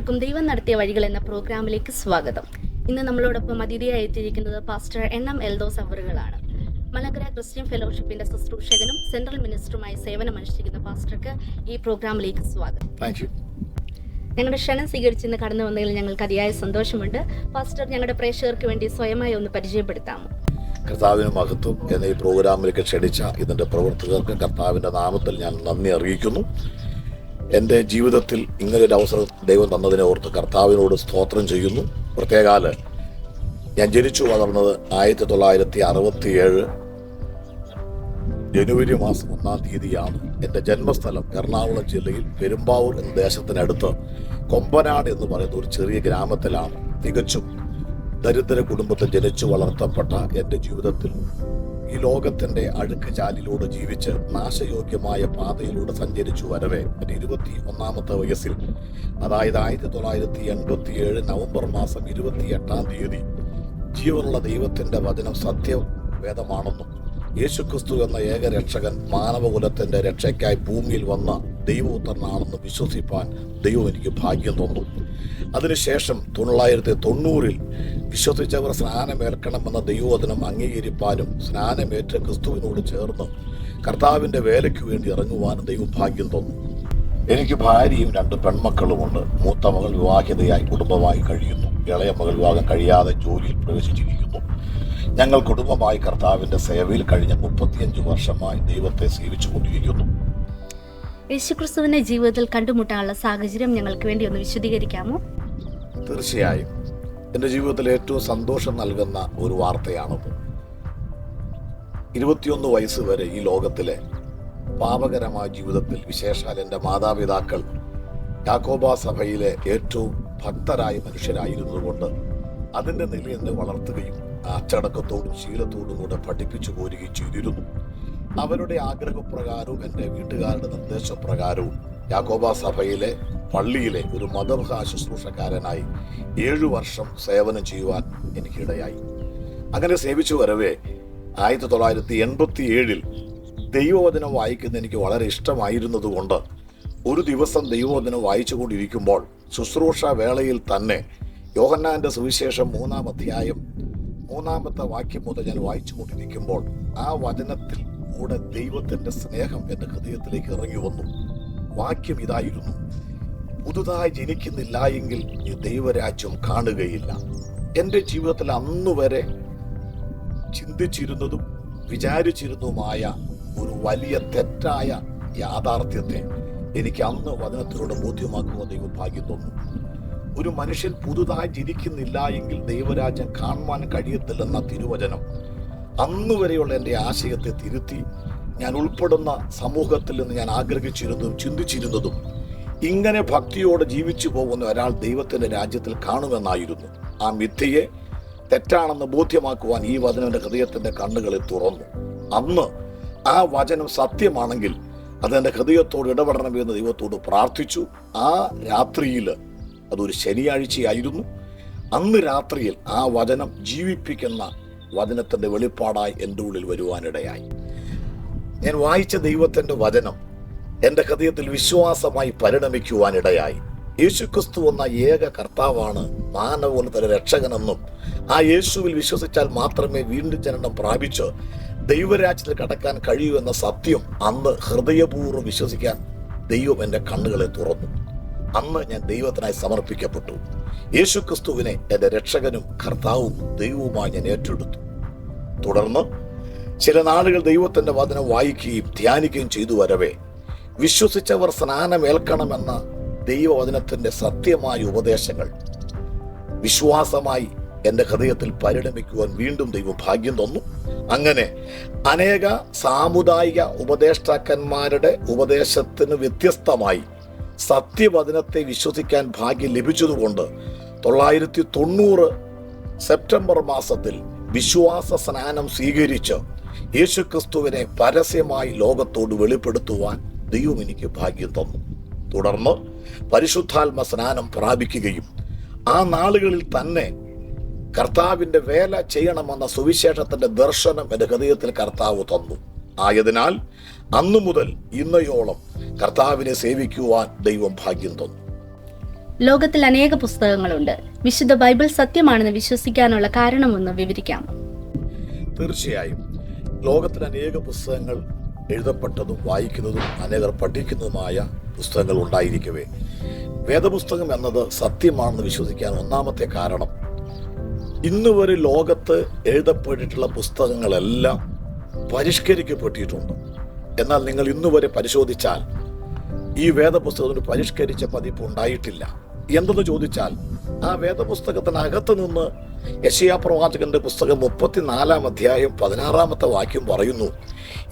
എല്ലാവർക്കും ദൈവം നടത്തിയ വഴികൾ എന്ന പ്രോഗ്രാമിലേക്ക് സ്വാഗതം. ഇന്ന് നമ്മളോടൊപ്പം അതിഥിയായി എത്തിയിരിക്കുന്നത് പാസ്റ്റർ എൻ എം എൽദോസ് അവറുകളാണ്. മലങ്കര ക്രിസ്ത്യൻ ഫെലോഷിപ്പിന്റെ ശുശ്രൂഷകനും സെൻട്രൽ മിനിസ്റ്ററുമായി സേവനമനുഷ്ഠിക്കുന്ന പാസ്റ്റർക്ക് ഈ പ്രോഗ്രാമിലേക്ക് സ്വാഗതം. ഞങ്ങളുടെ ക്ഷണം സ്വീകരിച്ച് ഇന്ന് കടന്നു വന്നതിൽ ഞങ്ങൾക്ക് അതിയായ സന്തോഷമുണ്ട്. പാസ്റ്റർ ഞങ്ങളുടെ പ്രേക്ഷകർക്ക് വേണ്ടി സ്വയമായി ഒന്ന് പരിചയപ്പെടുത്താമോ? കർത്താവിന് മഹത്വം എന്ന ഈ പ്രോഗ്രാമിലേക്ക് ക്ഷണിച്ച ഇതിന്റെ പ്രവർത്തകർക്ക് കർത്താവിന്റെ നാമത്തിൽ ഞാൻ നന്ദി അറിയിക്കുന്നു. എന്റെ ജീവിതത്തിൽ ഇങ്ങനൊരു അവസരം ദൈവം തന്നതിനെ ഓർത്ത് കർത്താവിനോട് സ്തോത്രം ചെയ്യുന്നു. പ്രത്യേകാൽ ഞാൻ ജനിച്ചു വളർന്നത് ആയിരത്തി തൊള്ളായിരത്തി അറുപത്തി ഏഴ് ജനുവരി മാസം ഒന്നാം തീയതിയാണ്. എന്റെ ജന്മസ്ഥലം എറണാകുളം ജില്ലയിൽ പെരുമ്പാവൂർ എന്ന ദേശത്തിനടുത്ത് കൊമ്പനാട് എന്ന് പറയുന്ന ഒരു ചെറിയ ഗ്രാമത്തിലാണ്. തികച്ചും ദരിദ്ര കുടുംബത്തിൽ ജനിച്ചു വളർത്തപ്പെട്ട എന്റെ ജീവിതത്തിൽ ഈ ലോകത്തിന്റെ അഴുക്ക് ചാലിലൂടെ ജീവിച്ച് നാശയോഗ്യമായ പാതയിലൂടെ സഞ്ചരിച്ചു വരവേ ഇരുപത്തി ഒന്നാമത്തെ വയസ്സിൽ. അതായത് ആയിരത്തി തൊള്ളായിരത്തി എൺപത്തി ഏഴ് നവംബർ മാസം ഇരുപത്തി എട്ടാം തീയതി. ജീവനുള്ള ദൈവത്തിന്റെ വചനം സത്യവേദമാണെന്നും യേശുക്രിസ്തു എന്ന ഏക രക്ഷകൻ മാനവകുലത്തിന്റെ രക്ഷയ്ക്കായി ഭൂമിയിൽ വന്ന ദൈവപുത്രനാണെന്ന് വിശ്വസിപ്പാൻ ദൈവം എനിക്ക് ഭാഗ്യം തന്നു. അതിനുശേഷം തൊള്ളായിരത്തി തൊണ്ണൂറിൽ വിശ്വസിച്ചവർ സ്നാനമേൽക്കണമെന്ന ദൈവവചനം അംഗീകരിപ്പാനും സ്നാനമേറ്റ് ക്രിസ്തുവിനോട് ചേർന്ന് കർത്താവിന്റെ വേലയ്ക്ക് വേണ്ടി ഇറങ്ങുവാനും ദൈവം ഭാഗ്യം തന്നു. എനിക്ക് ഭാര്യയും രണ്ട് പെൺമക്കളുമുണ്ട്. മൂത്ത മകൾ വിവാഹിതയായി കുടുംബമായി കഴിയുന്നു. ഇളയ മകൾ വിവാഹം കഴിയാതെ ജോലിയിൽ പ്രവേശിച്ചിരിക്കുന്നു. ഞങ്ങൾ കുടുംബമായി കർത്താവിന്റെ സേവയിൽ കഴിഞ്ഞ മുപ്പത്തിയഞ്ച് വർഷമായി ദൈവത്തെ സേവിച്ചു സേവിച്ചുകൊണ്ടിരിക്കുന്നു. യേശുക്രിസ്തുവിനെ ജീവിതത്തിൽ കണ്ടുമുട്ടാനുള്ള സാഹചര്യം ഞങ്ങൾക്ക് വേണ്ടി ഒന്ന് വിശദീകരിക്കാമോ? തീർച്ചയായും. എന്റെ ജീവിതത്തിൽ ഏറ്റവും സന്തോഷം നൽകുന്ന ഒരു വാർത്തയാണത് ഇരുപത്തിയൊന്ന് വയസ്സ് വരെ ഈ ലോകത്തിലെ പാപകരമായ ജീവിതത്തിൽ വിശേഷാൽ എന്റെ മാതാപിതാക്കൾ യാക്കോബ സഭയിലെ ഏറ്റവും ഭക്തരായ മനുഷ്യരായിരുന്നതുകൊണ്ട് അതിന്റെ നിലയിൽ എന്നെ വളർത്തുകയും അച്ചടക്കത്തോടും ശീലത്തോടും കൂടെ പഠിപ്പിച്ചു പോരുകയും ചെയ്തിരുന്നു. അവരുടെ ആഗ്രഹപ്രകാരവും എന്റെ വീട്ടുകാരുടെ നിർദ്ദേശപ്രകാരവും യാക്കോബ സഭയിലെ പള്ളിയിലെ ഒരു മതവകാശ ശുശ്രൂഷക്കാരനായി ഏഴു വർഷം സേവനം ചെയ്യുവാൻ എനിക്കിടയായി. അങ്ങനെ സേവിച്ചു വരവേ ആയിരത്തി തൊള്ളായിരത്തി എൺപത്തി ഏഴിൽ ദൈവവചനം വായിക്കുന്ന എനിക്ക് വളരെ ഇഷ്ടമായിരുന്നതുകൊണ്ട് ഒരു ദിവസം ദൈവവചനം വായിച്ചുകൊണ്ടിരിക്കുമ്പോൾ ശുശ്രൂഷ വേളയിൽ തന്നെ യോഹന്നാന്റെ സുവിശേഷം മൂന്നാം അധ്യായം മൂന്നാമത്തെ വാക്യം മുതൽ ഞാൻ വായിച്ചു കൊണ്ടിരിക്കുമ്പോൾ ആ വചനത്തിൽ കൂടെ ദൈവത്തിന്റെ സ്നേഹം എന്റെ ഹൃദയത്തിലേക്ക് ഇറങ്ങി വന്നു. വാക്യം ഇതായിരുന്നു. പുതുതായി ജനിക്കുന്നില്ല എങ്കിൽ ഈ ദൈവരാജ്യം കാണുകയില്ല. എന്റെ ജീവിതത്തിൽ അന്നു വരെ ചിന്തിച്ചിരുന്നതും വിചാരിച്ചിരുന്നതുമായ ഒരു വലിയ തെറ്റായ യാഥാർത്ഥ്യത്തെ എനിക്ക് അന്ന് വചനത്തിലൂടെ ബോധ്യമാക്കുവാൻ ദൈവം ഭാഗ്യം തന്നു. ഒരു മനുഷ്യൻ പുതുതായി ജനിക്കുന്നില്ല എങ്കിൽ ദൈവരാജ്യം കാണുവാൻ കഴിയത്തില്ലെന്ന തിരുവചനം അന്നുവരെയുള്ള എന്റെ ആശയത്തെ തിരുത്തി ഞാൻ ഉൾപ്പെടുന്ന സമൂഹത്തിൽ നിന്ന് ഞാൻ ആഗ്രഹിച്ചിരുന്നതും ചിന്തിച്ചിരുന്നതും ഇങ്ങനെ ഭക്തിയോടെ ജീവിച്ചു പോകുന്ന ഒരാൾ ദൈവത്തിന്റെ രാജ്യത്തിൽ കാണുമെന്നായിരുന്നു. ആ മിഥ്യയെ തെറ്റാണെന്ന് ബോധ്യമാക്കുവാൻ ഈ വചനന്റെ ഹൃദയത്തിന്റെ കണ്ണുകളിൽ കണ്ണുകളെ തുറന്നു. അന്ന് ആ വചനം സത്യമാണെങ്കിൽ അതെന്റെ ഹൃദയത്തോട് ഇടപെടണമെന്ന് ദൈവത്തോട് പ്രാർത്ഥിച്ചു. ആ രാത്രിയിൽ അതൊരു ശനിയാഴ്ചയായിരുന്നു. അന്ന് രാത്രിയിൽ ആ വചനം ജീവിപ്പിക്കുന്ന വചനത്തിന്റെ വെളിപ്പാടായി എന്റെ ഉള്ളിൽ വരുവാനിടയായി. ഞാൻ വായിച്ച ദൈവത്തിന്റെ വചനം എന്റെ ഹൃദയത്തിൽ വിശ്വാസമായി പരിണമിക്കുവാനിടയായി. യേശുക്രിസ്തു എന്ന ഏക കർത്താവാണ് മാനവോന്നതര രക്ഷകനെന്നും ആ യേശുവിൽ വിശ്വസിച്ചാൽ മാത്രമേ വീണ്ടും ജനനം പ്രാപിച്ച് ദൈവരാജ്യത്തിൽ കടക്കാൻ കഴിയൂ എന്ന സത്യം അന്ന് ഹൃദയപൂർവം വിശ്വസിക്കാൻ ദൈവം എന്റെ കണ്ണുകളെ തുറന്നു. അന്ന് ഞാൻ ദൈവത്തിനായി സമർപ്പിക്കപ്പെട്ടു. യേശു ക്രിസ്തുവിനെ എന്റെ രക്ഷകനും കർത്താവും ദൈവവുമായി ഞാൻ ഏറ്റെടുത്തു. തുടർന്ന് ചില നാളുകൾ ദൈവത്തിന്റെ വചനം വായിക്കുകയും ധ്യാനിക്കുകയും ചെയ്തു വരവേ. വിശ്വസിച്ചവർ സ്നാനമേൽക്കണമെന്ന ദൈവവചനത്തിന്റെ സത്യമായ ഉപദേശങ്ങൾ വിശ്വാസമായി എന്റെ ഹൃദയത്തിൽ പരിണമിക്കുവാൻ വീണ്ടും ദൈവം ഭാഗ്യം തന്നു. അങ്ങനെ അനേക സാമുദായിക ഉപദേഷ്ടാക്കന്മാരുടെ ഉപദേശത്തിന് വ്യത്യസ്തമായി സത്യവചനത്തെ വിശ്വസിക്കാൻ ഭാഗ്യം ലഭിച്ചതുകൊണ്ട് തൊള്ളായിരത്തി തൊണ്ണൂറ് സെപ്റ്റംബർ മാസത്തിൽ വിശ്വാസ സ്നാനം സ്വീകരിച്ച് യേശുക്രിസ്തുവിനെ പരസ്യമായി ലോകത്തോട് വെളിപ്പെടുത്തുവാൻ ദൈവം എനിക്ക് ഭാഗ്യം തന്നു. തുടർന്ന് പരിശുദ്ധാത്മ സ്നാനം പ്രാപിക്കുകയും ആ നാളുകളിൽ തന്നെ കർത്താവിന്റെ വേല ചെയ്യണമെന്ന സുവിശേഷത്തിന്റെ ദർശനം എന്റെ ഹൃദയത്തിൽ കർത്താവ് തന്നു. ആയതിനാൽ അന്നു മുതൽ ഇന്നയോളം കർത്താവിനെ സേവിക്കുവാൻ ദൈവം ഭാഗ്യം തന്നു. ലോകത്തിൽ അനേക പുസ്തകങ്ങളുണ്ട്. വിശുദ്ധ ബൈബിൾ സത്യമാണെന്ന് വിശ്വസിക്കാനുള്ള കാരണമൊന്ന് വിവരിക്കാം. തീർച്ചയായും ലോകത്തിൽ അനേക പുസ്തകങ്ങൾ എഴുതപ്പെട്ടതും വായിക്കുന്നതും അനേകർ പഠിക്കുന്നതുമായ പുസ്തകങ്ങൾ ഉണ്ടായിരിക്കവേ. വേദപുസ്തകം എന്നത് സത്യമാണെന്ന് വിശ്വസിക്കാൻ ഒന്നാമത്തെ കാരണം ഇന്നുവരെ ലോകത്ത് എഴുതപ്പെട്ടിട്ടുള്ള പുസ്തകങ്ങളെല്ലാം പരിഷ്കരിക്കപ്പെട്ടിട്ടുണ്ട്. എന്നാൽ നിങ്ങൾ ഇന്നുവരെ പരിശോധിച്ചാൽ ഈ വേദപുസ്തകത്തിന് പരിഷ്കരിച്ച പതിപ്പ് ഉണ്ടായിട്ടില്ല. എന്തെന്ന് ചോദിച്ചാൽ ആ വേദപുസ്തകത്തിനകത്ത് നിന്ന് യശയാ പ്രവാചകന്റെ പുസ്തകം മുപ്പത്തിനാലാം അധ്യായം പതിനാറാമത്തെ വാക്യം പറയുന്നു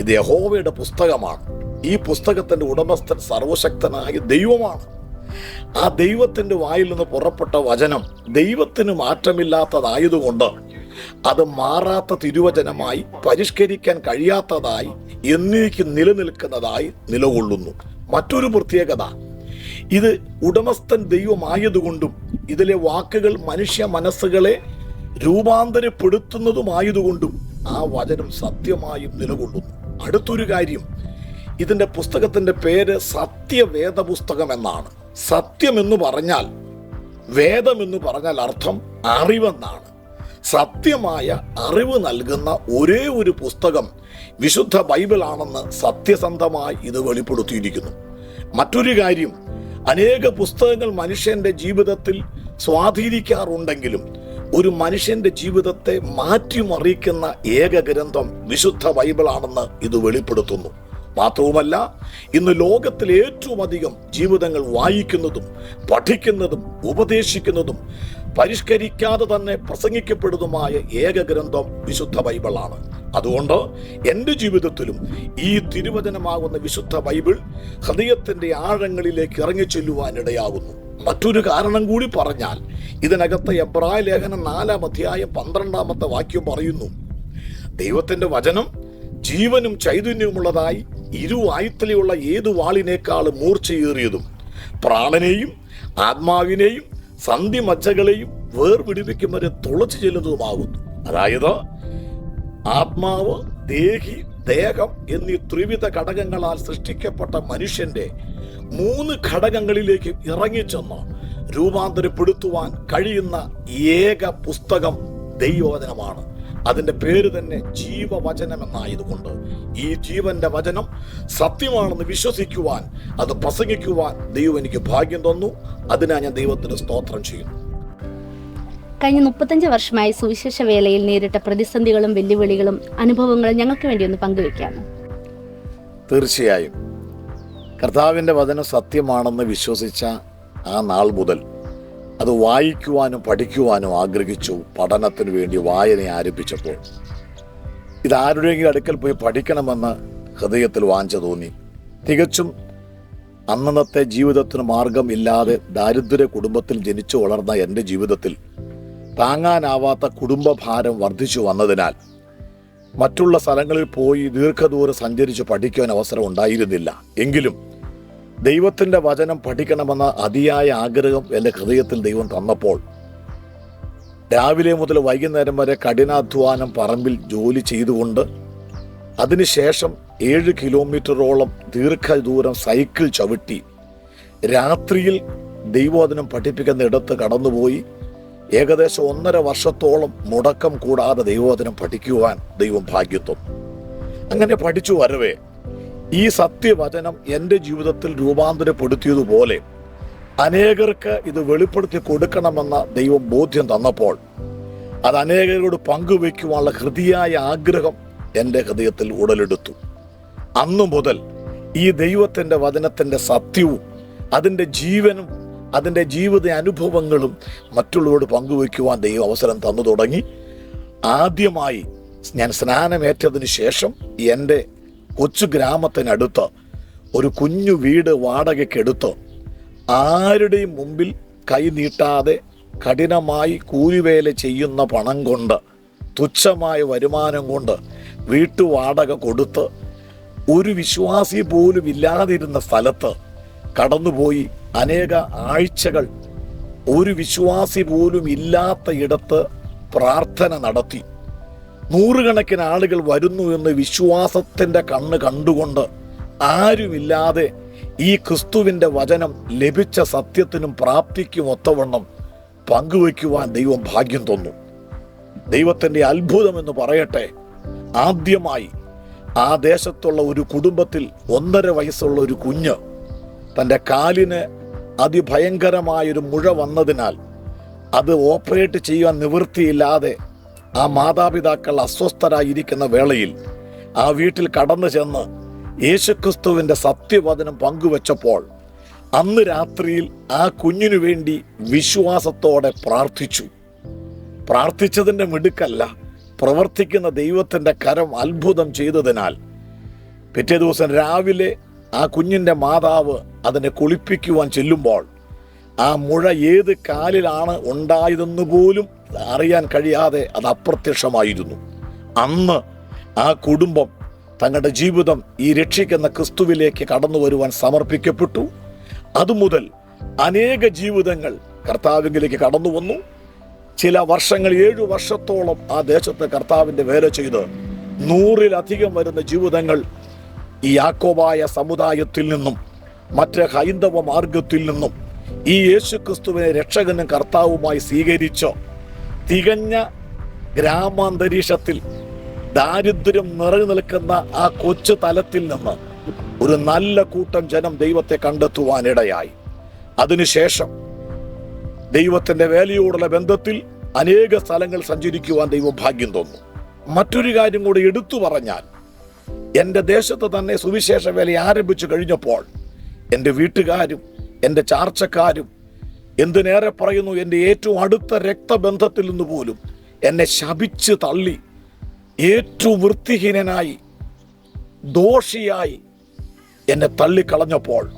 ഇത് യഹോവയുടെ പുസ്തകമാണ്. ഈ പുസ്തകത്തിന്റെ ഉടമസ്ഥൻ സർവശക്തനായ ദൈവമാണ്. ആ ദൈവത്തിന്റെ വായിൽ നിന്ന് പുറപ്പെട്ട വചനം ദൈവത്തിന് മാറ്റമില്ലാത്തതായതുകൊണ്ട് അത് മാറാത്ത തിരുവചനമായി പരിഷ്കരിക്കാൻ കഴിയാത്തതായി എന്നേക്ക് നിലനിൽക്കുന്നതായി നിലകൊള്ളുന്നു. മറ്റൊരു പ്രത്യേകത ഇത് ഉടമസ്ഥൻ ദൈവമായതുകൊണ്ടും ഇതിലെ വാക്കുകൾ മനുഷ്യ മനസ്സുകളെ രൂപാന്തരപ്പെടുത്തുന്നതുമായതുകൊണ്ടും ആ വചനം സത്യമായും നിലകൊള്ളുന്നു. അടുത്തൊരു കാര്യം ഇതിന്റെ പുസ്തകത്തിന്റെ പേര് സത്യവേദ പുസ്തകം എന്നാണ്. സത്യം എന്ന് പറഞ്ഞാൽ വേദം എന്ന് പറഞ്ഞാൽ അർത്ഥം അറിവെന്നാണ്. സത്യമായ അറിവ് നൽകുന്ന ഒരേ ഒരു പുസ്തകം വിശുദ്ധ ബൈബിൾ ആണെന്ന് സത്യസന്ധമായി ഇത് വെളിപ്പെടുത്തിയിരിക്കുന്നു. മറ്റൊരു കാര്യം അനേക പുസ്തകങ്ങൾ മനുഷ്യന്റെ ജീവിതത്തിൽ സ്വാധീനിക്കാറുണ്ടെങ്കിലും ഒരു മനുഷ്യന്റെ ജീവിതത്തെ മാറ്റിമറിക്കുന്ന ഏക ഗ്രന്ഥം വിശുദ്ധ ബൈബിൾ ആണെന്ന് ഇത് വെളിപ്പെടുത്തുന്നു. മാത്രവുമല്ല ഇന്ന് ലോകത്തിൽ ഏറ്റവും അധികം ജീവിതങ്ങൾ വായിക്കുന്നതും പഠിക്കുന്നതും ഉപദേശിക്കുന്നതും പരിഷ്കരിക്കാതെ തന്നെ പ്രസംഗിക്കപ്പെടുന്നതുമായ ഏക ഗ്രന്ഥം വിശുദ്ധ ബൈബിളാണ്. അതുകൊണ്ട് എന്റെ ജീവിതത്തിലും ഈ തിരുവചനമാകുന്ന വിശുദ്ധ ബൈബിൾ ഹൃദയത്തിന്റെ ആഴങ്ങളിലേക്ക് ഇറങ്ങി ചെല്ലുവാനിടയാകുന്നു മറ്റൊരു കാരണം കൂടി പറഞ്ഞാൽ ഇതിനകത്ത് എബ്രായ ലേഖനം നാലാം അധ്യായം പന്ത്രണ്ടാമത്തെ വാക്യം പറയുന്നു ദൈവത്തിന്റെ വചനം ജീവനും ചൈതന്യവുമുള്ളതായി ഇരുവായുത്തലെയുള്ള ഏതു വാളിനേക്കാളും മൂർച്ചയേറിയതും പ്രാണനെയും ആത്മാവിനെയും സന്ധിമജ്ജകളെയും വേർപിടിപ്പിക്കും വരെ തുളച്ചു ചെല്ലുന്നതുമാകുന്നു. അതായത് ആത്മാവ് ദേഹി ദേഹം എന്നീ ത്രിവിധ ഘടകങ്ങളാൽ സൃഷ്ടിക്കപ്പെട്ട മനുഷ്യന്റെ മൂന്ന് ഘടകങ്ങളിലേക്ക് ഇറങ്ങിച്ചെന്ന് രൂപാന്തരപ്പെടുത്തുവാൻ കഴിയുന്ന ഏക പുസ്തകം ദൈവവചനമാണ്. അതിന്റെ പേര് തന്നെ ജീവവചനം എന്നായതുകൊണ്ട് ഈ ജീവന്റെ വചനം സത്യമാണെന്ന് വിശ്വസിക്കുവാൻ അത് പ്രസംഗിക്കുവാൻ ദൈവം എനിക്ക് ഭാഗ്യം തന്നു. അതിനാ ഞാൻ ദൈവത്തിന് സ്തോത്രം ചെയ്യുന്നു. കഴിഞ്ഞ മുപ്പത്തഞ്ച് വർഷമായി സുവിശേഷ വേലയിൽ നേരിട്ട പ്രതിസന്ധികളും വെല്ലുവിളികളും അനുഭവങ്ങളും ഞങ്ങൾക്ക് വേണ്ടി ഒന്ന് പങ്കുവെക്കാമോ തീർച്ചയായും. കർത്താവിന്റെ വചനം സത്യമാണെന്ന് വിശ്വസിച്ച ആ നാൾ മുതൽ അത് വായിക്കുവാനും പഠിക്കുവാനും ആഗ്രഹിച്ചു. പഠനത്തിന് വേണ്ടി വായന ആരംഭിച്ചപ്പോൾ. ഇതാരുടെയെങ്കിലും അടുക്കൽ പോയി പഠിക്കണമെന്ന് ഹൃദയത്തിൽ വാഞ്ച തോന്നി. തികച്ചും അന്നന്നത്തെ ജീവിതത്തിന് മാർഗം ഇല്ലാതെ ദാരിദ്ര്യ കുടുംബത്തിൽ ജനിച്ചു വളർന്ന എന്റെ ജീവിതത്തിൽ താങ്ങാനാവാത്ത കുടുംബഭാരം വർദ്ധിച്ചു വന്നതിനാൽ മറ്റുള്ള സ്ഥലങ്ങളിൽ പോയി ദീർഘദൂരം സഞ്ചരിച്ച് പഠിക്കുവാൻ അവസരം ഉണ്ടായിരുന്നില്ല. എങ്കിലും ദൈവത്തിന്റെ വചനം പഠിക്കണമെന്ന അതിയായ ആഗ്രഹം എന്റെ ഹൃദയത്തിൽ ദൈവം തന്നപ്പോൾ രാവിലെ മുതൽ വൈകുന്നേരം വരെ കഠിനാധ്വാനം പറമ്പിൽ ജോലി ചെയ്തുകൊണ്ട് അതിനുശേഷം ഏഴ് കിലോമീറ്ററോളം ദീർഘദൂരം സൈക്കിൾ ചവിട്ടി രാത്രിയിൽ ദൈവവചനം പഠിപ്പിക്കുന്ന ഇടത്ത് കടന്നുപോയി. ഏകദേശം ഒന്നര വർഷത്തോളം മുടക്കം കൂടാതെ ദൈവവചനം പഠിക്കുവാൻ ദൈവം ഭാഗ്യത്വം. അങ്ങനെ പഠിച്ചു വരവേ. ഈ സത്യവചനം എന്റെ ജീവിതത്തിൽ രൂപാന്തരപ്പെടുത്തിയതുപോലെ അനേകർക്ക് ഇത് വെളിപ്പെടുത്തി കൊടുക്കണമെന്ന ദൈവം ബോധ്യം തന്നപ്പോൾ അത് അനേകരോട് പങ്കുവയ്ക്കുവാനുള്ള ഹൃദയായ ആഗ്രഹം എന്റെ ഹൃദയത്തിൽ ഉടലെടുത്തു. അന്നു മുതൽ ഈ ദൈവത്തിന്റെ വചനത്തിന്റെ സത്യവും അതിന്റെ ജീവനും അതിന്റെ ജീവിത അനുഭവങ്ങളും മറ്റുള്ളവരോട് പങ്കുവയ്ക്കുവാൻ ദൈവം അവസരം തന്നു തുടങ്ങി. ആദ്യമായി ഞാൻ സ്നാനമേറ്റതിന് ശേഷം എന്റെ കൊച്ചു ഗ്രാമത്തിനടുത്ത് ഒരു കുഞ്ഞു വീട് വാടകയ്ക്കെടുത്ത് ആരുടെയും മുമ്പിൽ കൈ നീട്ടാതെ കഠിനമായി കൂലിവേല ചെയ്യുന്ന പണം കൊണ്ട് തുച്ഛമായ വരുമാനം കൊണ്ട് വീട്ടുവാടക കൊടുത്ത് ഒരു വിശ്വാസി പോലും ഇല്ലാതിരുന്ന സ്ഥലത്ത് കടന്നുപോയി അനേക ആഴ്ചകൾ ഒരു വിശ്വാസി പോലും ഇല്ലാത്ത ഇടത്ത് പ്രാർത്ഥന നടത്തി. നൂറുകണക്കിന് ആളുകൾ വരുന്നു എന്ന് വിശ്വാസത്തിന്റെ കണ്ണ് കണ്ടുകൊണ്ട് ആരുമില്ലാതെ ഈ ക്രിസ്തുവിന്റെ വചനം ലഭിച്ച സത്യത്തിനും പ്രാപ്തിക്കും ഒത്തവണ്ണം പങ്കുവയ്ക്കുവാൻ ദൈവം ഭാഗ്യം തന്നു. ദൈവത്തിന്റെ അത്ഭുതം എന്ന് പറയട്ടെ ആദ്യമായി ആ ദേശത്തുള്ള ഒരു കുടുംബത്തിൽ ഒന്നര വയസ്സുള്ള ഒരു കുഞ്ഞ് തന്റെ കാലിന് അതിഭയങ്കരമായൊരു മുഴ വന്നതിനാൽ അത് ഓപ്പറേറ്റ് ചെയ്യാൻ നിവൃത്തിയില്ലാതെ ആ മാതാപിതാക്കൾ അസ്വസ്ഥരായിരിക്കുന്ന വേളയിൽ ആ വീട്ടിൽ കടന്നു ചെന്ന് യേശുക്രിസ്തുവിന്റെ സത്യവചനം പങ്കുവച്ചപ്പോൾ അന്ന് രാത്രിയിൽ ആ കുഞ്ഞിനു വേണ്ടി വിശ്വാസത്തോടെ പ്രാർത്ഥിച്ചു. പ്രാർത്ഥിച്ചതിന്റെ മിടുക്കല്ല പ്രവർത്തിക്കുന്ന ദൈവത്തിന്റെ കരം അത്ഭുതം ചെയ്തതിനാൽ പിറ്റേ ദിവസം രാവിലെ ആ കുഞ്ഞിന്റെ മാതാവ് അതിനെ കുളിപ്പിക്കുവാൻ ചെല്ലുമ്പോൾ ആ മുഴ ഏത് കാലിലാണ് ഉണ്ടായതെന്ന് പോലും അറിയാൻ കഴിയാതെ അത് അപ്രത്യക്ഷമായിരുന്നു. അന്ന് ആ കുടുംബം തങ്ങളുടെ ജീവിതം ഈ രക്ഷിക്കുന്ന ക്രിസ്തുവിലേക്ക് കടന്നു വരുവാൻ സമർപ്പിക്കപ്പെട്ടു. അതുമുതൽ അനേക ജീവിതങ്ങൾ കർത്താവിലേക്ക് കടന്നു വന്നു. ചില വർഷങ്ങൾ ഏഴു വർഷത്തോളം ആ ദേശത്ത് കർത്താവിന്റെ വേല ചെയ്ത് നൂറിലധികം വരുന്ന ജീവിതങ്ങൾ ഈ യാക്കോബായ സമുദായത്തിൽ നിന്നും മറ്റ് ഹൈന്ദവ മാർഗത്തിൽ നിന്നും ഈ യേശു ക്രിസ്തുവിനെ രക്ഷകനും കർത്താവുമായി സ്വീകരിച്ചോ. തികഞ്ഞ ഗ്രാമാന്തരീക്ഷത്തിൽ ദാരിദ്ര്യം നിറഞ്ഞു നിൽക്കുന്ന ആ കൊച്ചു തലത്തിൽ നിന്ന് ഒരു നല്ല കൂട്ടം ജനം ദൈവത്തെ കണ്ടെത്തുവാനിടയായി. അതിനുശേഷം ദൈവത്തിന്റെ വേലയോടുള്ള ബന്ധത്തിൽ അനേക സ്ഥലങ്ങൾ സഞ്ചരിക്കുവാൻ ദൈവം ഭാഗ്യം തോന്നുന്നു മറ്റൊരു കാര്യം കൂടി എടുത്തു പറഞ്ഞാൽ എന്റെ ദേശത്ത് തന്നെ സുവിശേഷ വേല ആരംഭിച്ചു കഴിഞ്ഞപ്പോൾ എന്റെ വീട്ടുകാരും എന്റെ ചാർച്ചക്കാരും എന്തിനേറെ പറയുന്നു എന്റെ ഏറ്റവും അടുത്ത രക്തബന്ധത്തിൽ നിന്ന് പോലും എന്നെ ശപിച്ച് തള്ളി ഏറ്റവും വൃത്തിഹീനനായി ദോഷിയായി എന്നെ തള്ളിക്കളഞ്ഞപ്പോൾ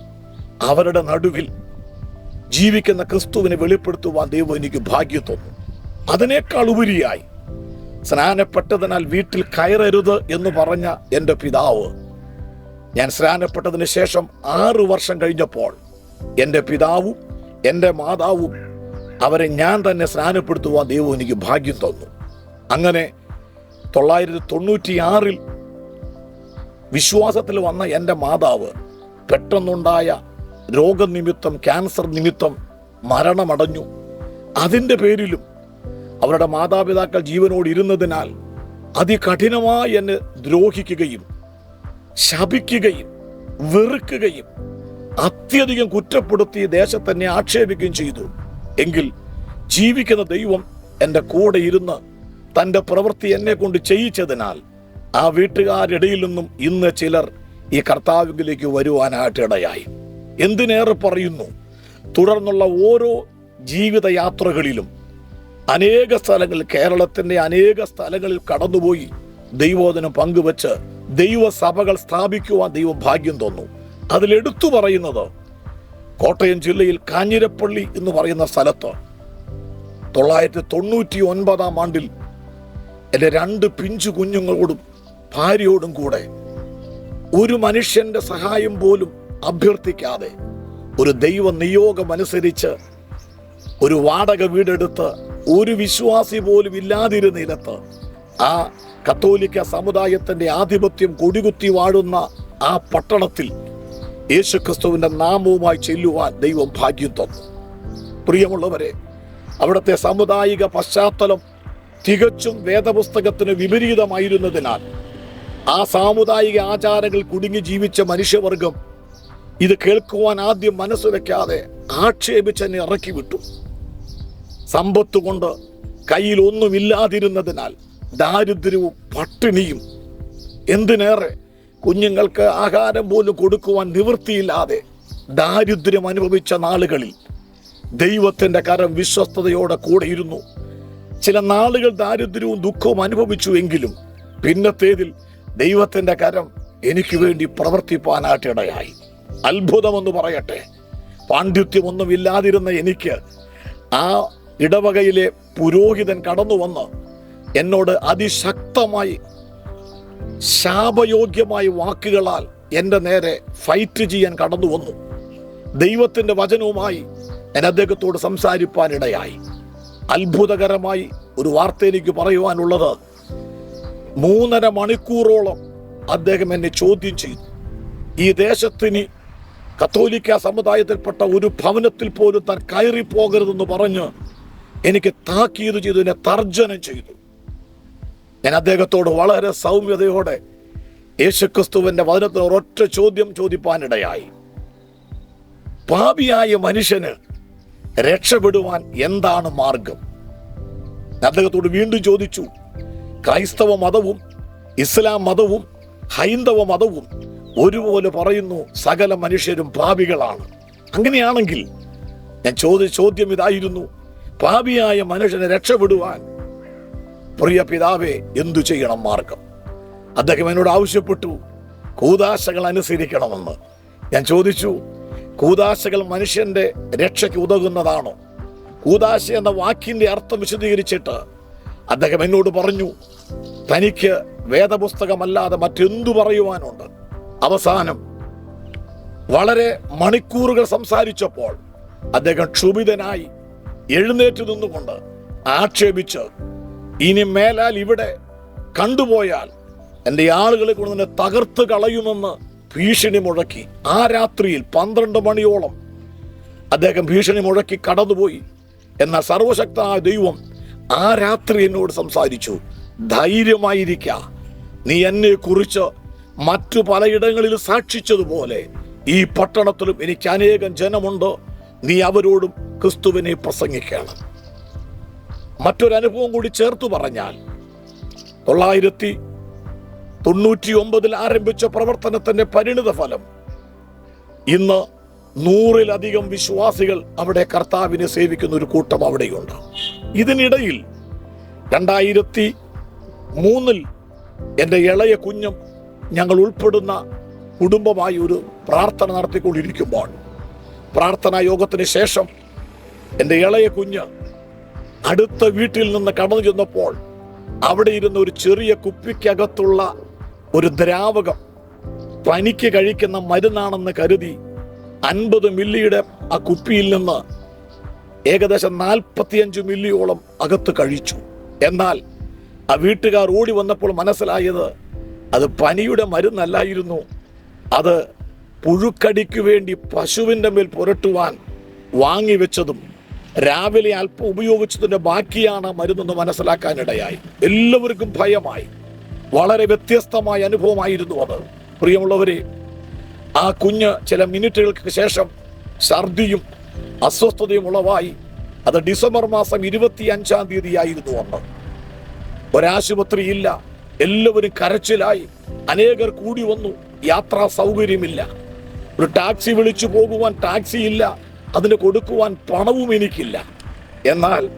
അവരുടെ നടുവിൽ ജീവിക്കുന്ന ക്രിസ്തുവിനെ വെളിപ്പെടുത്തുവാൻ ദൈവം എനിക്ക് ഭാഗ്യം തന്നു. അതിനേക്കാൾ ഉപരിയായി സ്നാനപ്പെട്ടതിനാൽ വീട്ടിൽ കയറരുത് എന്ന് പറഞ്ഞ എന്റെ പിതാവ് ഞാൻ സ്നാനപ്പെട്ടതിന് ശേഷം ആറു വർഷം കഴിഞ്ഞപ്പോൾ എന്റെ പിതാവും എന്റെ മാതാവും അവരെ ഞാൻ തന്നെ സ്നാനപ്പെടുത്തുവാൻ ദൈവം എനിക്ക് ഭാഗ്യം തന്നു. അങ്ങനെ തൊള്ളായിരത്തി തൊണ്ണൂറ്റി ആറിൽ വിശ്വാസത്തിൽ വന്ന എന്റെ മാതാവ് പെട്ടെന്നുണ്ടായ രോഗനിമിത്തം ക്യാൻസർ നിമിത്തം മരണമടഞ്ഞു. അതിന്റെ പേരിലും അവരുടെ മാതാപിതാക്കൾ ജീവനോട് ഇരുന്നതിനാൽ അതികഠിനമായി എന്നെ ദ്രോഹിക്കുകയും ശപിക്കുകയും വെറുക്കുകയും അത്യധികം കുറ്റപ്പെടുത്തി ദേശത്തന്നെ ആക്ഷേപിക്കുകയും ചെയ്തു. എങ്കിൽ ജീവിക്കുന്ന ദൈവം എന്റെ കൂടെ ഇരുന്ന് തന്റെ പ്രവൃത്തി എന്നെ കൊണ്ട് ചെയ്യിച്ചതിനാൽ ആ വീട്ടുകാരിടയിൽ നിന്നും ഇന്ന് ചിലർ ഈ കർത്താവിലേക്ക് വരുവാനായിട്ട് ഇടയായി. എന്തിനേറെ പറയുന്നു? തുടർന്നുള്ള ഓരോ ജീവിതയാത്രകളിലും അനേക സ്ഥലങ്ങളിൽ കേരളത്തിന്റെ അനേക സ്ഥലങ്ങളിൽ കടന്നുപോയി ദൈവോധനം പങ്കുവച്ച് ദൈവസഭകൾ സ്ഥാപിക്കുവാൻ ദൈവം ഭാഗ്യം അതിലെടുത്തു പറയുന്നത് കോട്ടയം ജില്ലയിൽ കാഞ്ഞിരപ്പള്ളി എന്ന് പറയുന്ന സ്ഥലത്ത് തൊള്ളായിരത്തി തൊണ്ണൂറ്റി ഒൻപതാം ആണ്ടിൽ എന്റെ രണ്ട് പിഞ്ചു കുഞ്ഞുങ്ങളോടും ഭാര്യയോടും കൂടെ ഒരു മനുഷ്യന്റെ സഹായം പോലും അഭ്യർത്ഥിക്കാതെ ഒരു ദൈവ നിയോഗമനുസരിച്ച് ഒരു വാടക വീടെടുത്ത് ഒരു വിശ്വാസി പോലും ഇല്ലാതിരുന്നിടത്ത് ആ കത്തോലിക്ക സമുദായത്തിന്റെ ആധിപത്യം കൊടികുത്തി വാഴുന്ന ആ പട്ടണത്തിൽ യേശുക്രിസ്തുവിന്റെ നാമവുമായി ചെല്ലുവാൻ ദൈവം ഭാഗ്യം തന്നു. പ്രിയമുള്ളവരെ അവിടുത്തെ സാമുദായിക പശ്ചാത്തലം തികച്ചും വേദപുസ്തകത്തിന് വിപരീതമായിരുന്നതിനാൽ ആ സാമുദായിക ആചാരങ്ങൾ കുടുങ്ങി ജീവിച്ച മനുഷ്യവർഗം ഇത് കേൾക്കുവാൻ ആദ്യം മനസ്സ് വെക്കാതെ ആക്ഷേപിച്ച് എന്നെ ഇറക്കി വിട്ടു സമ്പത്ത് കൊണ്ട് കയ്യിൽ ഒന്നുമില്ലാതിരുന്നതിനാൽ ദാരിദ്ര്യവും പട്ടിണിയും എന്തിനേറെ കുഞ്ഞുങ്ങൾക്ക് ആഹാരം പോലും കൊടുക്കുവാൻ നിവൃത്തിയില്ലാതെ ദാരിദ്ര്യം അനുഭവിച്ച നാളുകളിൽ ദൈവത്തിന്റെ കരം വിശ്വസ്തയോടെ കൂടെയിരുന്നു ചില നാളുകൾ ദാരിദ്ര്യവും ദുഃഖവും അനുഭവിച്ചു എങ്കിലും പിന്നത്തേതിൽ ദൈവത്തിന്റെ കരം എനിക്ക് വേണ്ടി പ്രവർത്തിപ്പാനായിട്ടിടയായി അത്ഭുതമെന്ന് പറയട്ടെ. പാണ്ഡിത്യമൊന്നും ഇല്ലാതിരുന്ന എനിക്ക് ആ ഇടവകയിലെ പുരോഹിതൻ കടന്നു വന്ന് എന്നോട് അതിശക്തമായി ശാപയോഗ്യമായ വാക്കുകളാൽ എന്റെ നേരെ ഫൈറ്റ് ചെയ്യാൻ കടന്നു വന്നു ദൈവത്തിന്റെ വചനവുമായി ഞാൻ അദ്ദേഹത്തോട് സംസാരിപ്പാനിടയായി. അത്ഭുതകരമായി ഒരു വാർത്ത എനിക്ക് പറയുവാനുള്ളത് മൂന്നര മണിക്കൂറോളം അദ്ദേഹം എന്നെ ചോദ്യം ചെയ്തു. ഈ ദേശത്തിന് കത്തോലിക്ക സമുദായത്തിൽപ്പെട്ട ഒരു ഭവനത്തിൽ പോലും താൻ കയറി പോകരുതെന്ന് പറഞ്ഞ് എനിക്ക് താക്കീത് ചെയ്തു എന്നെ തർജനം ചെയ്തു. ഞാൻ അദ്ദേഹത്തോട് വളരെ സൗമ്യതയോടെ യേശുക്രിസ്തുവിന്റെ വചനത്തിന് ഒരൊറ്റ ചോദ്യം ചോദിപ്പാനിടയായി. പാപിയായ മനുഷ്യന് രക്ഷപ്പെടുവാൻ എന്താണ് മാർഗം? അദ്ദേഹത്തോട് വീണ്ടും ചോദിച്ചു. ക്രൈസ്തവ മതവും ഇസ്ലാം മതവും ഹൈന്ദവ മതവും ഒരുപോലെ പറയുന്നു സകല മനുഷ്യരും പാപികളാണ്. അങ്ങനെയാണെങ്കിൽ ഞാൻ ചോദ്യ ചോദ്യം ഇതായിരുന്നു. പാപിയായ മനുഷ്യനെ രക്ഷപ്പെടുവാൻ പ്രിയ പിതാവെ എന്തു ചെയ്യണം മാർഗം? അദ്ദേഹം എന്നോട് ആവശ്യപ്പെട്ടു. കൂതാശകൾ അനുസരിക്കണമെന്ന്. ഞാൻ ചോദിച്ചു കൂതാശകൾ മനുഷ്യന്റെ രക്ഷയ്ക്ക് ഉതകുന്നതാണോ? കൂതാശ എന്ന വാക്കിന്റെ അർത്ഥം വിശദീകരിച്ചിട്ട് അദ്ദേഹം എന്നോട് പറഞ്ഞു തനിക്ക് വേദപുസ്തകമല്ലാതെ മറ്റെന്തു പറയുവാനുണ്ട്? അവസാനം വളരെ മണിക്കൂറുകൾ സംസാരിച്ചപ്പോൾ അദ്ദേഹം ക്ഷുഭിതനായി എഴുന്നേറ്റ് നിന്നുകൊണ്ട് ആക്ഷേപിച്ച് ഇനി മേലാൽ ഇവിടെ കണ്ടുപോയാൽ എന്റെ ആളുകളെ കൊണ്ട് തന്നെ തകർത്ത് കളയുമെന്ന് ഭീഷണി മുഴക്കി. ആ രാത്രിയിൽ പന്ത്രണ്ട് മണിയോളം അദ്ദേഹം ഭീഷണി മുഴക്കി കടന്നുപോയി. എന്നാൽ സർവശക്തനായ ദൈവം ആ രാത്രി എന്നോട് സംസാരിച്ചു. ധൈര്യമായിരിക്ക. നീ എന്നെ കുറിച്ച് മറ്റു പലയിടങ്ങളിൽ സാക്ഷിച്ചതുപോലെ ഈ പട്ടണത്തിലും എനിക്ക് അനേകം ജനമുണ്ട്. നീ അവരോടും ക്രിസ്തുവിനെ പ്രസംഗിക്കണം. മറ്റൊരു അനുഭവം കൂടി ചേർത്തു പറഞ്ഞാൽ തൊള്ളായിരത്തി തൊണ്ണൂറ്റി ഒമ്പതിൽ ആരംഭിച്ച പ്രവർത്തനത്തിന്റെ പരിണിത ഫലം ഇന്ന് നൂറിലധികം വിശ്വാസികൾ അവിടെ കർത്താവിനെ സേവിക്കുന്ന ഒരു കൂട്ടം അവിടെയുണ്ട്. ഇതിനിടയിൽ രണ്ടായിരത്തി മൂന്നിൽ എന്റെ ഇളയ കുഞ്ഞും ഞങ്ങൾ ഉൾപ്പെടുന്ന കുടുംബമായി ഒരു പ്രാർത്ഥന നടത്തിക്കൊണ്ടിരിക്കുമ്പോൾ പ്രാർത്ഥനാ യോഗത്തിന് ശേഷം എന്റെ ഇളയ കുഞ്ഞ് അടുത്ത വീട്ടിൽ നിന്ന് കടന്നു ചെന്നപ്പോൾ അവിടെ ഇരുന്ന ഒരു ചെറിയ കുപ്പിക്കകത്തുള്ള ഒരു ദ്രാവകം പനിക്ക് കഴിക്കുന്ന മരുന്നാണെന്ന് കരുതി അൻപത് മില്ലിയുടെ ആ കുപ്പിയിൽ നിന്ന് ഏകദേശം നാൽപ്പത്തിയഞ്ച് മില്ലിയോളം അകത്ത് കഴിച്ചു. എന്നാൽ ആ വീട്ടുകാർ ഓടി വന്നപ്പോൾ മനസ്സിലായത് അത് പനിയുടെ മരുന്നല്ലായിരുന്നു. അത് പുഴുക്കടിക്കു വേണ്ടി പശുവിന്റെ മേൽ പുരട്ടുവാൻ വാങ്ങിവെച്ചതും രാവിലെ അല്പം ഉപയോഗിച്ചതിന്റെ ബാക്കിയാണ് മരുന്നെന്ന് മനസ്സിലാക്കാനിടയായി. എല്ലാവർക്കും ഭയമായി. വളരെ വ്യത്യസ്തമായ അനുഭവമായിരുന്നു അത്. പ്രിയമുള്ളവരെ ആ കുഞ്ഞ് ചില മിനിറ്റുകൾക്ക് ശേഷം ഛർദിയും അസ്വസ്ഥതയും ഉളവായി. അത് ഡിസംബർ മാസം ഇരുപത്തി അഞ്ചാം തീയതി ആയിരുന്നു അന്ന്. ഒരാശുപത്രിയില്ല. എല്ലാവരും കരച്ചിലായി. അനേകർ കൂടി വന്നു. യാത്രാ സൗകര്യമില്ല. ഒരു ടാക്സി വിളിച്ചു പോകുവാൻ ടാക്സി ഇല്ല അതിന് കൊടുക്കുവാൻ പണവും എനിക്കില്ല. എന്നാൽ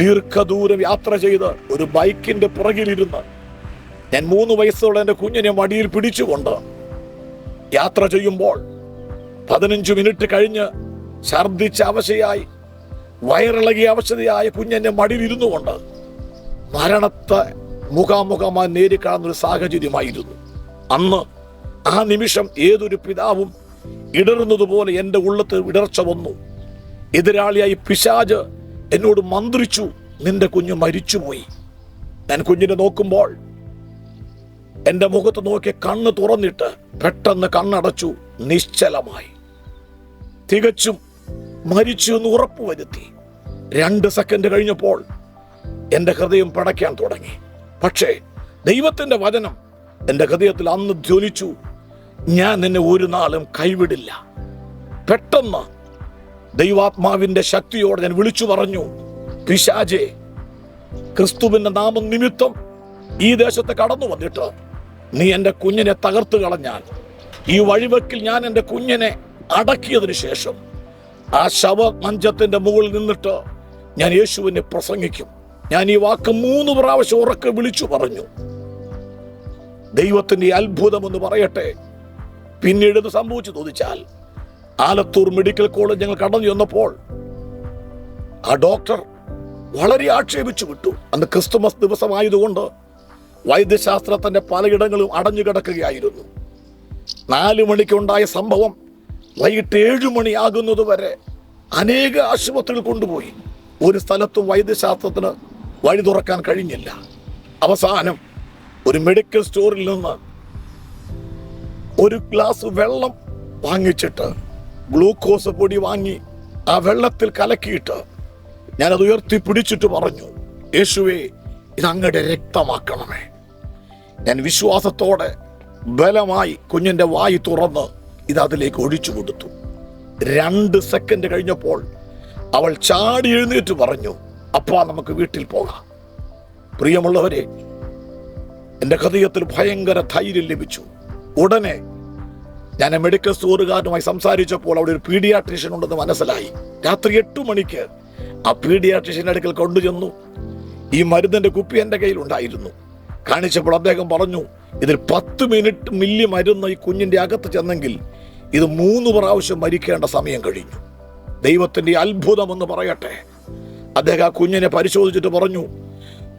ദീർഘദൂരം യാത്ര ചെയ്ത് ഒരു ബൈക്കിന്റെ പുറകിലിരുന്ന് ഞാൻ മൂന്ന് വയസ്സുള്ള എന്റെ കുഞ്ഞിനെ മടിയിൽ പിടിച്ചുകൊണ്ട് യാത്ര ചെയ്യുമ്പോൾ പതിനഞ്ച് മിനിറ്റ് കഴിഞ്ഞ് ഛർദിച്ച അവശയായി വയറിളകിയ അവശതയായ കുഞ്ഞെന്നെ മടിയിൽ ഇരുന്നു കൊണ്ട് മരണത്തെ മുഖാമുഖമായി നേരിക്കാവുന്ന ഒരു സാഹചര്യമായിരുന്നു. അന്ന് ആ നിമിഷം ഏതൊരു പിതാവും ഇടറുന്നതുപോലെ എന്റെ ഉള്ളത്ത് ഇടർച്ച വന്നു. എതിരാളിയായി പിശാജ് എന്നോട് മന്ത്രിച്ചു നിന്റെ കുഞ്ഞ് മരിച്ചുപോയി. ഞാൻ കുഞ്ഞിനെ നോക്കുമ്പോൾ എന്റെ മുഖത്ത് നോക്കി കണ്ണ് തുറന്നിട്ട് പെട്ടെന്ന് കണ്ണടച്ചു നിശ്ചലമായി. തികച്ചും മരിച്ചു എന്ന് ഉറപ്പുവരുത്തി രണ്ട് സെക്കൻഡ് കഴിഞ്ഞപ്പോൾ എന്റെ ഹൃദയം പടയ്ക്കാൻ തുടങ്ങി. പക്ഷേ ദൈവത്തിന്റെ വചനം എന്റെ ഹൃദയത്തിൽ അന്ന് ധ്വനിച്ചു ഞാൻ നിന്നെ ഒരു നാളും കൈവിടില്ല. പെട്ടെന്ന് ദൈവാത്മാവിന്റെ ശക്തിയോടെ ഞാൻ വിളിച്ചു പറഞ്ഞു പിശാജെ ക്രിസ്തുവിന്റെ നാമം നിമിത്തം ഈ ദേശത്ത് കടന്നു വന്നിട്ട് നീ എന്റെ കുഞ്ഞിനെ തകർത്തു കളഞ്ഞാൽ ഈ വഴിവെക്കിൽ ഞാൻ എന്റെ കുഞ്ഞിനെ അടക്കിയതിന് ശേഷം ആ ശവ മഞ്ചത്തിന്റെ മുകളിൽ നിന്നിട്ട് ഞാൻ യേശുവിനെ പ്രസംഗിക്കും. ഞാൻ ഈ വാക്ക് മൂന്ന് പ്രാവശ്യം ഉറക്കെ വിളിച്ചു പറഞ്ഞു. ദൈവത്തിന്റെ അത്ഭുതം എന്ന് പറയട്ടെ. പിന്നീട് ഇത് സംഭവിച്ചു തോന്നിച്ചാൽ ആലത്തൂർ മെഡിക്കൽ കോളേജ് ഞങ്ങൾ കടന്നു ചെന്നപ്പോൾ ആ ഡോക്ടർ വളരെ ആക്ഷേപിച്ചു വിട്ടു. അന്ന് ക്രിസ്തുമസ് ദിവസമായതുകൊണ്ട് വൈദ്യശാസ്ത്രത്തിന്റെ പലയിടങ്ങളും അടഞ്ഞു കിടക്കുകയായിരുന്നു. നാല് മണിക്കുണ്ടായ സംഭവം വൈകിട്ട് ഏഴു മണിയാകുന്നതുവരെ അനേക ആശുപത്രികൾ കൊണ്ടുപോയി. ഒരു സ്ഥലത്തും വൈദ്യശാസ്ത്രത്തിന് വഴി തുറക്കാൻ കഴിഞ്ഞില്ല. അവസാനം ഒരു മെഡിക്കൽ സ്റ്റോറിൽ നിന്ന് ഒരു ഗ്ലാസ് വെള്ളം വാങ്ങിച്ചിട്ട് ഗ്ലൂക്കോസ് പൊടി വാങ്ങി ആ വെള്ളത്തിൽ കലക്കിയിട്ട് ഞാനത് ഉയർത്തി പിടിച്ചിട്ട് പറഞ്ഞു യേശുവേ ഇത് അങ്ങയുടെ രക്തമാക്കണമേ. ഞാൻ വിശ്വാസത്തോടെ ബലമായി കുഞ്ഞിന്റെ വായി തുറന്ന് ഇത് അതിലേക്ക് ഒഴിച്ചു കൊടുത്തു. രണ്ട് സെക്കൻഡ് കഴിഞ്ഞപ്പോൾ അവൾ ചാടി എഴുന്നേറ്റ് പറഞ്ഞു അപ്പാ നമുക്ക് വീട്ടിൽ പോകാം. പ്രിയമുള്ളവരെ എന്റെ ഹൃദയത്തിൽ ഭയങ്കര ധൈര്യം ലഭിച്ചു. ഉടനെ ഞാൻ മെഡിക്കൽ സ്റ്റോറുകാരനുമായി സംസാരിച്ചപ്പോൾ അവിടെ ഒരു പീഡിയാട്രീഷ്യൻ ഉണ്ടെന്ന് മനസ്സിലായി. രാത്രി എട്ട് മണിക്ക് ആ പീഡിയാട്രീഷ്യന്റെ അടുക്കൽ കൊണ്ടുചെന്നു. ഈ മരുന്നിന്റെ കുപ്പി എന്റെ കയ്യിലുണ്ടായിരുന്നു കാണിച്ചപ്പോൾ അദ്ദേഹം പറഞ്ഞു ഇതിൽ പത്ത് മിനിറ്റ് മില്ലി മരുന്ന് ഈ കുഞ്ഞിന്റെ അകത്ത് ചെന്നെങ്കിൽ ഇത് മൂന്ന് പ്രാവശ്യം മരിക്കേണ്ട സമയം കഴിഞ്ഞു. ദൈവത്തിന്റെ അത്ഭുതം എന്ന് പറയട്ടെ. അദ്ദേഹം ആ കുഞ്ഞിനെ പരിശോധിച്ചിട്ട് പറഞ്ഞു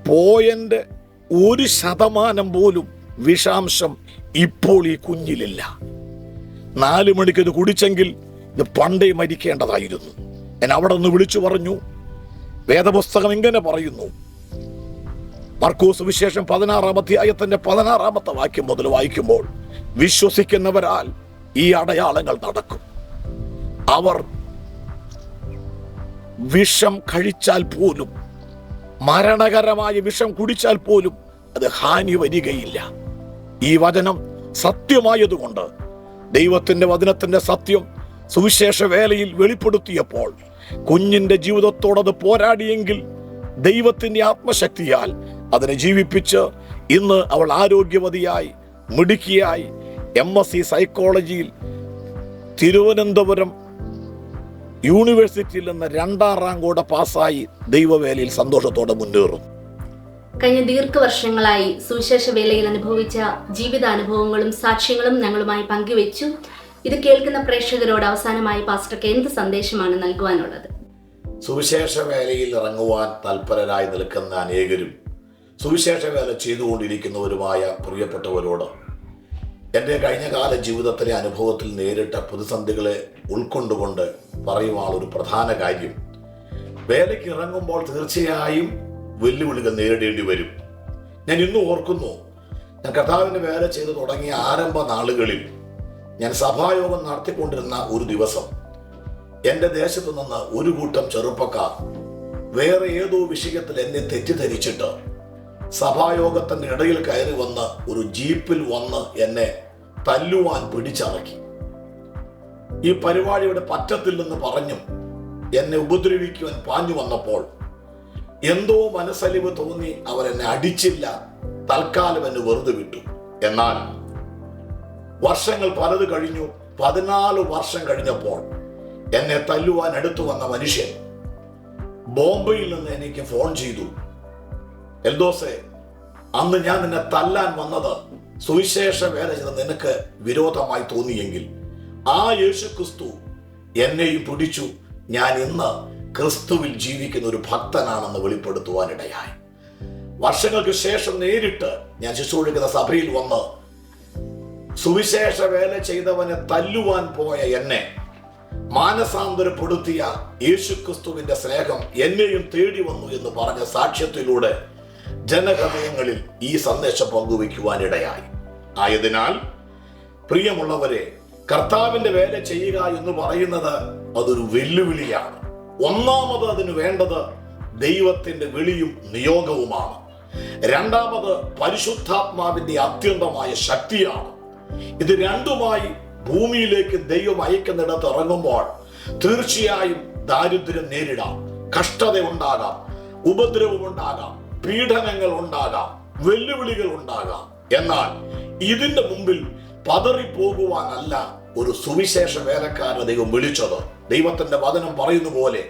പോയന്റെ ഒരു ശതമാനം പോലും വിഷാംശം ഇപ്പോൾ ഈ കുഞ്ഞിലില്ല. നാല് മണിക്ക് ഇത് കുടിച്ചെങ്കിൽ ഇത് പണ്ടേ മരിക്കേണ്ടതായിരുന്നു. ഞാൻ അവിടെ നിന്ന് വിളിച്ചു പറഞ്ഞു. വേദപുസ്തകം ഇങ്ങനെ പറയുന്നു. മർക്കൂസ് വിശേഷം പതിനാറാം അധ്യായത്തിന്റെ പതിനാറാമത്തെ വാക്യം മുതൽ വായിക്കുമ്പോൾ വിശ്വസിക്കുന്നവരാൽ ഈ അടയാളങ്ങൾ നടക്കും. അവർ വിഷം കഴിച്ചാൽ പോലും മരണകരമായ വിഷം കുടിച്ചാൽ പോലും അത് ഹാനി വരികയില്ല. ഈ വചനം സത്യമായതുകൊണ്ട് ദൈവത്തിന്റെ വചനത്തിന്റെ സത്യം സുവിശേഷ വേലയിൽ വെളിപ്പെടുത്തിയപ്പോൾ കുഞ്ഞിന്റെ ജീവിതത്തോടത് പോരാടിയെങ്കിൽ ദൈവത്തിന്റെ ആത്മശക്തിയാൽ അതിനെ ജീവിപ്പിച്ച് ഇന്ന് അവൾ ആരോഗ്യവതിയായി മിടുക്കിയായി എം എസ് സി സൈക്കോളജിയിൽ തിരുവനന്തപുരം യൂണിവേഴ്സിറ്റിയിൽ നിന്ന് രണ്ടാം റാങ്കോടെ പാസ്സായി ദൈവവേലയിൽ സന്തോഷത്തോടെ മുന്നേറുന്നു കഴിഞ്ഞ ദീർഘവർഷങ്ങളായി സുവിശേഷ വേലയിൽ അനുഭവിച്ച ജീവിതാനുഭവങ്ങളും സാക്ഷ്യങ്ങളും ഞങ്ങളുമായി പങ്കുവെച്ചു. ഇത് കേൾക്കുന്ന പ്രേക്ഷകരോട് അവസാനമായി പാസ്റ്റർക്ക് എന്ത് സന്ദേശമാണ് നൽകുവാനുള്ളത്. സുവിശേഷ വേലയിൽ ഇറങ്ങുവാൻ തൽപരരായി നിൽക്കുന്ന അനേകരും സുവിശേഷ വേല ചെയ്തുകൊണ്ടിരിക്കുന്നവരുമായ പ്രിയപ്പെട്ടവരോട് എന്റെ കഴിഞ്ഞകാല ജീവിതത്തിലെ അനുഭവത്തിൽ നേരിട്ട പ്രതിസന്ധികളെ ഉൾക്കൊണ്ടുകൊണ്ട് പറയുവാനുള്ള ഒരു പ്രധാന കാര്യം. വേലയ്ക്ക് ഇറങ്ങുമ്പോൾ തീർച്ചയായും വെല്ലുവിളികൾ നേരിടേണ്ടി വരും. ഞാൻ ഇന്നും ഓർക്കുന്നു ഞാൻ കർത്താവിന്റെ വേല ചെയ്തു തുടങ്ങിയ ആരംഭ നാളുകളിൽ ഞാൻ സഭായോഗം നടത്തിക്കൊണ്ടിരുന്ന ഒരു ദിവസം എന്റെ ദേശത്തു നിന്ന് ഒരു കൂട്ടം ചെറുപ്പക്കാർ വേറെ ഏതോ വിഷയത്തിൽ എന്നെ തെറ്റിദ്ധരിച്ചിട്ട് സഭായോഗത്തിന്റെ ഇടയിൽ കയറി വന്ന് ഒരു ജീപ്പിൽ വന്ന് എന്നെ തല്ലുവാൻ പിടിച്ചറക്കി ഈ പരിപാടിയുടെ പറ്റത്തില്ലെന്ന് പറഞ്ഞും എന്നെ ഉപദ്രവിക്കുവാൻ പാഞ്ഞു വന്നപ്പോൾ എന്തോ മനസ്സലിവ് തോന്നി അവരെന്നെ അടിച്ചില്ല. തൽക്കാലം എന്നെ വെറുതെ വിട്ടു. എന്നാൽ വർഷങ്ങൾ പലത് കഴിഞ്ഞു. പതിനാല് വർഷം കഴിഞ്ഞപ്പോൾ എന്നെ തല്ലുവാൻ അടുത്തു വന്ന മനുഷ്യൻ ബോംബെയിൽ നിന്ന് എനിക്ക് ഫോൺ ചെയ്തു. എൽദോസെ അന്ന് ഞാൻ നിന്നെ തല്ലാൻ വന്നത് സുവിശേഷ വേല ചെയ്ത നിനക്ക് വിരോധമായി തോന്നിയെങ്കിൽ ആ യേശു ക്രിസ്തു എന്നെയും പിടിച്ചു. ഞാൻ ഇന്ന് ക്രിസ്തുവിൽ ജീവിക്കുന്ന ഒരു ഭക്തനാണെന്ന് വെളിപ്പെടുത്തുവാനിടയായി. വർഷങ്ങൾക്ക് ശേഷം നേരിട്ട് ഞാൻ ശുശ്രൂഷിക്കുന്ന സഭയിൽ വന്ന് സുവിശേഷ വേല ചെയ്തവനെ തല്ലുവാൻ പോയ എന്നെ മാനസാന്തരപ്പെടുത്തിയ യേശുക്രിസ്തുവിന്റെ സ്നേഹം എന്നെയും തേടി വന്നു എന്ന് പറഞ്ഞ സാക്ഷ്യത്തിലൂടെ ജനഹൃദയങ്ങളിൽ ഈ സന്ദേശം പങ്കുവയ്ക്കുവാനിടയായി. ആയതിനാൽ പ്രിയമുള്ളവരെ കർത്താവിന്റെ വേല ചെയ്യുക എന്ന് പറയുന്നത് അതൊരു വെല്ലുവിളിയാണ്. ഒന്നാമത് അതിന് വേണ്ടത് ദൈവത്തിന്റെ വിളിയും നിയോഗവുമാണ്. രണ്ടാമത് പരിശുദ്ധാത്മാവിന്റെ അത്യന്തമായ ശക്തിയാണ്. ഇത് രണ്ടുമായി ഭൂമിയിലേക്ക് ദൈവം അയക്കുന്നിടത്ത് ഇറങ്ങുമ്പോൾ തീർച്ചയായും ദാരിദ്ര്യം നേരിടാം. കഷ്ടത ഉണ്ടാകാം ഉപദ്രവം ഉണ്ടാകാം പീഡനങ്ങൾ ഉണ്ടാകാം വെല്ലുവിളികൾ ഉണ്ടാകാം. എന്നാൽ ഇതിന്റെ മുമ്പിൽ പതറിപ്പോകുവാനല്ല ഒരു സുവിശേഷ വേലക്കാരനെ ദൈവം വിളിച്ചത്. ദൈവത്തിന്റെ വചനം പറയുന്ന പോലെ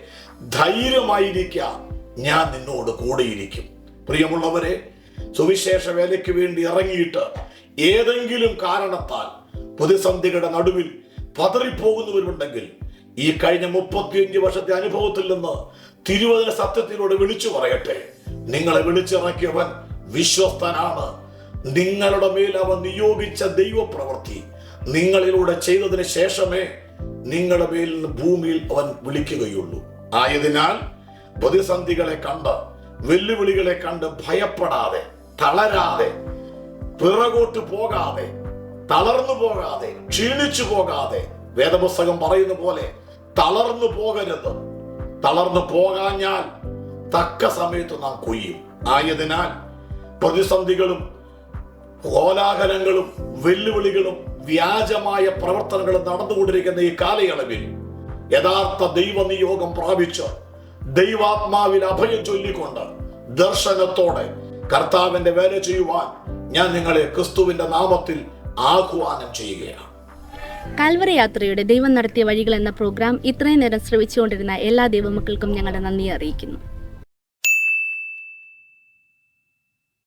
ധൈര്യമായിരിക്കാം ഞാൻ നിന്നോട് കൂടെയിരിക്കും. പ്രിയമുള്ളവരെ സുവിശേഷ വേലയ്ക്ക് വേണ്ടി ഇറങ്ങിയിട്ട് ഏതെങ്കിലും കാരണത്താൽ പ്രതിസന്ധികളുടെ നടുവിൽ പതറിപ്പോകുന്നവരുണ്ടെങ്കിൽ ഈ കഴിഞ്ഞ മുപ്പത്തിയഞ്ച് വർഷത്തെ അനുഭവത്തിൽ നിന്ന് തിരുവചന സത്യത്തിലൂടെ വിളിച്ചു പറയട്ടെ. നിങ്ങളെ വിളിച്ചിറക്കിയവൻ വിശ്വസ്തനാണ്. നിങ്ങളുടെ മേൽ അവൻ നിയോഗിച്ച ദൈവപ്രവൃത്തി നിങ്ങളിലൂടെ ചെയ്തതിന് ശേഷമേ നിങ്ങളുടെ മേൽ നിന്ന് ഭൂമിയിൽ അവൻ വിളിക്കുകയുള്ളൂ. ആയതിനാൽ പ്രതിസന്ധികളെ കണ്ട് വെല്ലുവിളികളെ കണ്ട് ഭയപ്പെടാതെ തളരാതെ പിറകോട്ട് പോകാതെ തളർന്നു പോകാതെ ക്ഷീണിച്ചു പോകാതെ വേദപുസ്തകം പറയുന്ന പോലെ തളർന്നു പോകരുത്. തളർന്നു പോകാഞ്ഞാൽ തക്ക സമയത്ത് നാം കൊയ്യും. ആയതിനാൽ പ്രതിസന്ധികളും കോലാഹലങ്ങളും വെല്ലുവിളികളും വ്യാജമായ പ്രവർത്തനങ്ങൾ നടന്നുകൊണ്ടിരിക്കുന്ന ഈ കാലയളവിൽ യഥാർത്ഥ ദൈവനിയോഗം പ്രാപിച്ച് ദൈവാത്മാവിൽ അഭയം ചൊല്ലിക്കൊണ്ട് ദർശനത്തോടെ കർത്താവിന്റെ വേല ചെയ്യുവാൻ ഞാൻ നിങ്ങളെ ക്രിസ്തുവിന്റെ നാമത്തിൽ ആഹ്വാനം ചെയ്യുകയാണ്. കാൽവറി യാത്രയുടെ ദൈവം നടത്തിയ വഴികൾ എന്ന പ്രോഗ്രാം ഇത്രയും നേരം ശ്രമിച്ചുകൊണ്ടിരുന്ന എല്ലാ ദൈവമക്കൾക്കും ഞങ്ങളുടെ നന്ദി അറിയിക്കുന്നു.